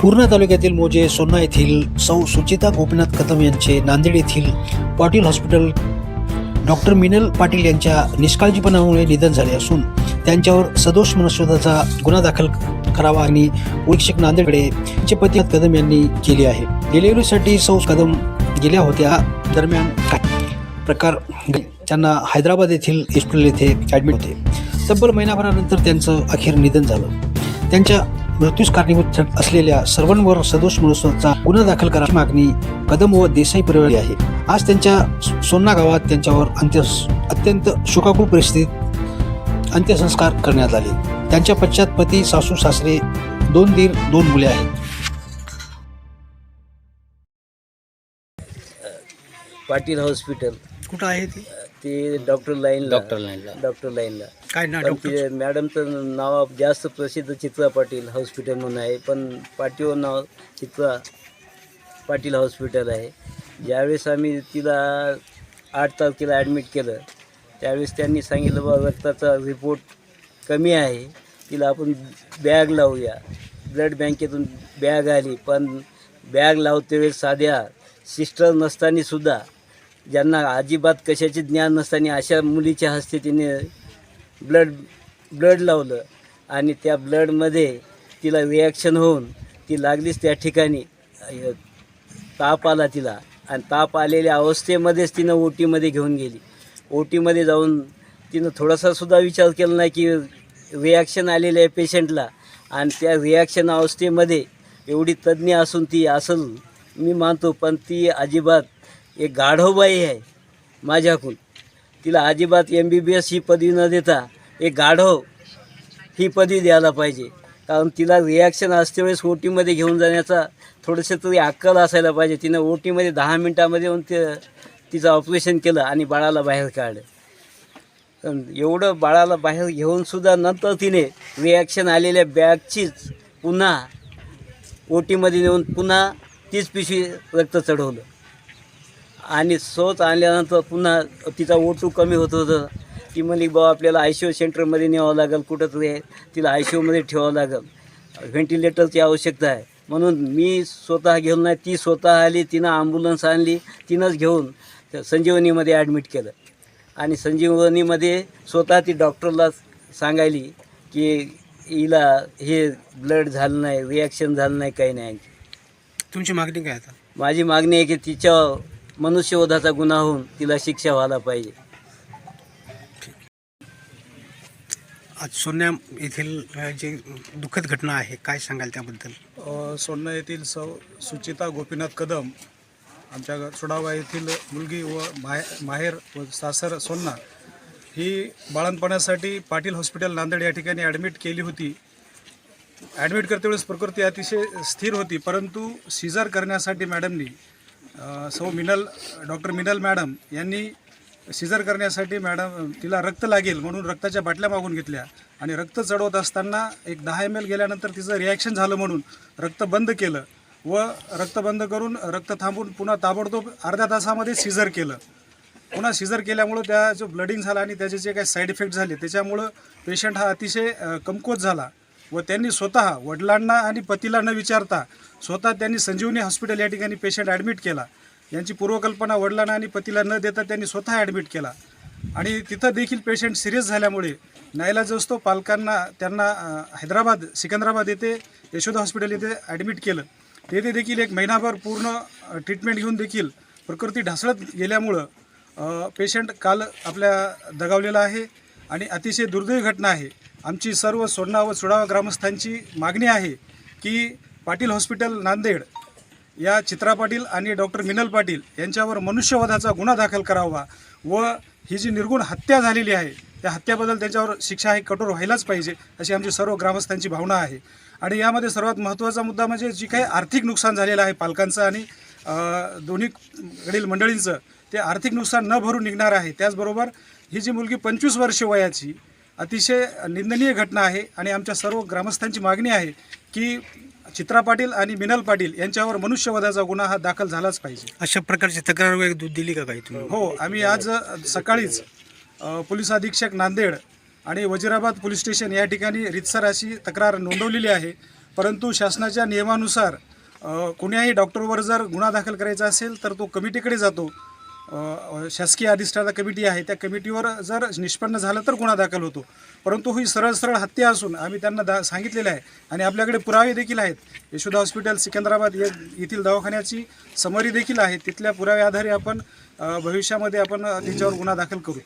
पूर्णा तालुक्यातील मोजे सोन्ना येथील सौ सुचिता गोपीनाथ कदम यांचे नांदेड येथील पाटील हॉस्पिटल डॉक्टर मिनल पाटील यांच्या निष्काळजीपणामुळे निधन झाले असून त्यांच्यावर सदोष मनस्वताचा गुन्हा दाखल करावा आणि उरीक्षक नांदेडकडे त्यांचे पती कदम यांनी केली आहे. डिलिव्हरीसाठी सौ कदम गेल्या होत्या. दरम्यान प्रकार त्यांना हैदराबाद येथील हॉस्पिटल येथे ॲडमिट होते. तब्बल महिनाभरानंतर त्यांचं अखेर निधन झालं. त्यांच्या मृत्यूस कारणीभूत असलेल्या सर्वांवर सदोष मनस्वाचा गुन्हा दाखल करायची मागणी कदम व देसाई परिवारी आहे. आज त्यांच्या सोन्ना गावात त्यांच्यावर अंत्य अत्यंत शोकाकुळ परिस्थितीत अंत्यसंस्कार करण्यात आले. त्यांच्या पश्चात पती सासू सासरे दोन दीर दोन मुले आहेत. पाटील हॉस्पिटल. कुठं आहे ते? ते डॉक्टर लाईन डॉक्टर लाईनला डॉक्टर लाईनला काय ना पण ते मॅडमचं नाव जास्त प्रसिद्ध चित्रा पाटील हॉस्पिटल म्हणून आहे. पण पाटीवर नाव चित्रा पाटील हॉस्पिटल आहे. ज्यावेळेस आम्ही तिला आठ तारखेला ॲडमिट केलं त्यावेळेस त्यांनी सांगितलं बा रक्ताचा रिपोर्ट कमी आहे. तिला आपण बॅग लावूया. ब्लड बँकेतून बॅग आली पण बॅग लावते वेळेस साध्या सिस्टर नसताना सुद्धा ज्यांना अजिबात कशाचे ज्ञान नसताना अशा मुलीच्या हस्ते तिने ब्लड ब्लड लावलं. आणि त्या ब्लडमध्ये तिला रिॲक्शन होऊन ती लागलीच त्या ठिकाणी. ताप आला तिला. आणि ताप आलेल्या अवस्थेमध्येच तिनं ओ टीमध्ये घेऊन गेली. ओ टीमध्ये जाऊन तिनं थोडासा सुद्धा विचार केला नाही की रिॲक्शन आलेलं आहे पेशंटला आणि त्या रिॲक्शन अवस्थेमध्ये एवढी तज्ज्ञ असून ती असल मी मानतो पण ती अजिबात एक गाढवबाई आहे माझ्याकडून. तिला अजिबात एम बी बी एस ही पदवी न देता एक गाढव ही पदवी द्यायला पाहिजे. कारण तिला रिॲक्शन असते वेळेस ओ टीमध्ये घेऊन जाण्याचा थोडंसं तरी अक्कल असायला पाहिजे. तिनं ओ टीमध्ये दहा मिनटामध्ये येऊन ते तिचं ऑपरेशन केलं आणि बाळाला बाहेर काढलं. पण एवढं बाळाला बाहेर घेऊन सुद्धा नंतर तिने रिॲक्शन आलेल्या बॅगचीच पुन्हा ओ टीमध्ये नेऊन पुन्हा तीच पिशवी रक्त चढवलं. आणि सोच आणल्यानंतर पुन्हा तिचा ओटू कमी होत होतं ती म्हणली बा आपल्याला आय सी यू सेंटरमध्ये न्यावं लागेल कुठं तरी तिला आय सी यूमध्ये ठेवावं लागेल. व्हेंटिलेटरची आवश्यकता आहे. म्हणून मी स्वतः घेऊन नाही ती स्वतः आली तिनं ॲम्ब्युलन्स आणली तिनंच घेऊन संजीवनीमध्ये ॲडमिट केलं. आणि संजीवनीमध्ये स्वतः ती डॉक्टरला सांगायली की हिला हे ब्लड झालं नाही रिॲक्शन झालं नाही काही नाही. तुमची मागणी काय आता? माझी मागणी आहे की तिच्या मनुष्यवधाचा गुन्हा होऊन तिला शिक्षा व्हायला पाहिजे. आज सोन्या येथील जे दुःखद घटना आहे काय सांगाल त्याबद्दल? अ, सोन्ना येथील सौ सुचिता गोपीनाथ कदम आमच्या ग- सुडावा येथील मुलगी व माहे माहेर व सासर सोन्ना ही बाळणपणासाठी पाटील हॉस्पिटल नांदेड या ठिकाणी ॲडमिट केली होती. ॲडमिट करते वेळेस प्रकृती अतिशय स्थिर होती परंतु सिजर करण्यासाठी मॅडमनी सौ मिनल डॉक्टर मिनल मॅडम यांनी सिजर करण्यासाठी मॅडम तिला रक्त लागेल म्हणून रक्ताच्या बाटल्या मागून घेतल्या. आणि रक्त चढवत असताना एक दहा एम एल गेल्यानंतर तिचं रिॲक्शन झालं म्हणून रक्त बंद केलं व रक्त बंद करून रक्त थांबून पुन्हा ताबडतोब अर्ध्या तासामध्ये सिजर केलं. पुन्हा सिजर केल्यामुळं त्या जो ब्लडिंग झाला आणि त्याचे जे काही साईड इफेक्ट झाले त्याच्यामुळं पेशंट हा अतिशय कमकुवत झाला. व त्यांनी स्वतः वडिलांना आणि पतीला न विचारता स्वतः त्यांनी संजीवनी हॉस्पिटल या ठिकाणी पेशंट ॲडमिट केला. यांची पूर्वकल्पना वडिलांना आणि पतीला न देता त्यांनी स्वतः ॲडमिट केला. आणि तिथं देखील पेशंट सिरियस झाल्यामुळे नाईलाज असतो पालकांना त्यांना हैदराबाद सिकंदराबाद येथे यशोदा हॉस्पिटल येथे ॲडमिट केलं. तेथे देखील एक महिनाभर पूर्ण ट्रीटमेंट घेऊन देखील प्रकृती ढासळत गेल्यामुळं पेशंट काल आपल्या दगावलेला आहे. आणि अतिशय दुर्दैवी घटना आहे. आमची सर्व सोडणा व सोडावा ग्रामस्थांची मागणी आहे की पाटील हॉस्पिटल नांदेड या चित्रा पाटील आणि डॉक्टर मिनल पाटील यांच्यावर मनुष्यवधाचा गुन्हा दाखल करावा व ही जी निर्गुण हत्या झालेली आहे त्या हत्याबद्दल त्यांच्यावर शिक्षा ही कठोर व्हायलाच पाहिजे अशी आमची सर्व ग्रामस्थांची भावना आहे. आणि यामध्ये सर्वात महत्त्वाचा मुद्दा म्हणजे जी काही आर्थिक नुकसान झालेलं आहे पालकांचं आणि दोन्हीकडील मंडळींचं ते आर्थिक नुकसान न भरून निघणार आहे. त्याचबरोबर ही जी मुलगी पंचवीस वर्ष वयाची अतिशय निंदनीय घटना आहे आणि आमच्या सर्व ग्रामस्थांची मागणी आहे की चित्रा पाटील आणि मिनल पाटील यांच्यावर मनुष्यवधाचा गुन्हा हा दाखल झालाच पाहिजे. अशा प्रकारची तक्रार वगैरे दूध दिली का काही तुम्ही? हो आम्ही आज सकाळीच पोलीस अधीक्षक नांदेड आणि वजिराबाद पोलीस स्टेशन या ठिकाणी रितसर अशी तक्रार नोंदवलेली आहे. परंतु शासनाच्या नियमानुसार कोण्याही डॉक्टरवर जर गुन्हा दाखल करायचा असेल तर तो कमिटीकडे जातो. शासकीय अधिष्ठाता कमिटी आहे. त्या कमिटीवर जर निष्पन्न झालं तर गुन्हा दाखल होतो. परंतु ही सरळ सरळ हत्या असून आम्ही त्यांना दा सांगितलेलं आहे आणि आपल्याकडे पुरावे देखील आहेत. यशोदा हॉस्पिटल सिकंदराबाद ये येथील दवाखान्याची समरी देखील आहे. तिथल्या पुराव्या आधारे आपण भविष्यामध्ये आपण त्याच्यावर गुन्हा दाखल करू.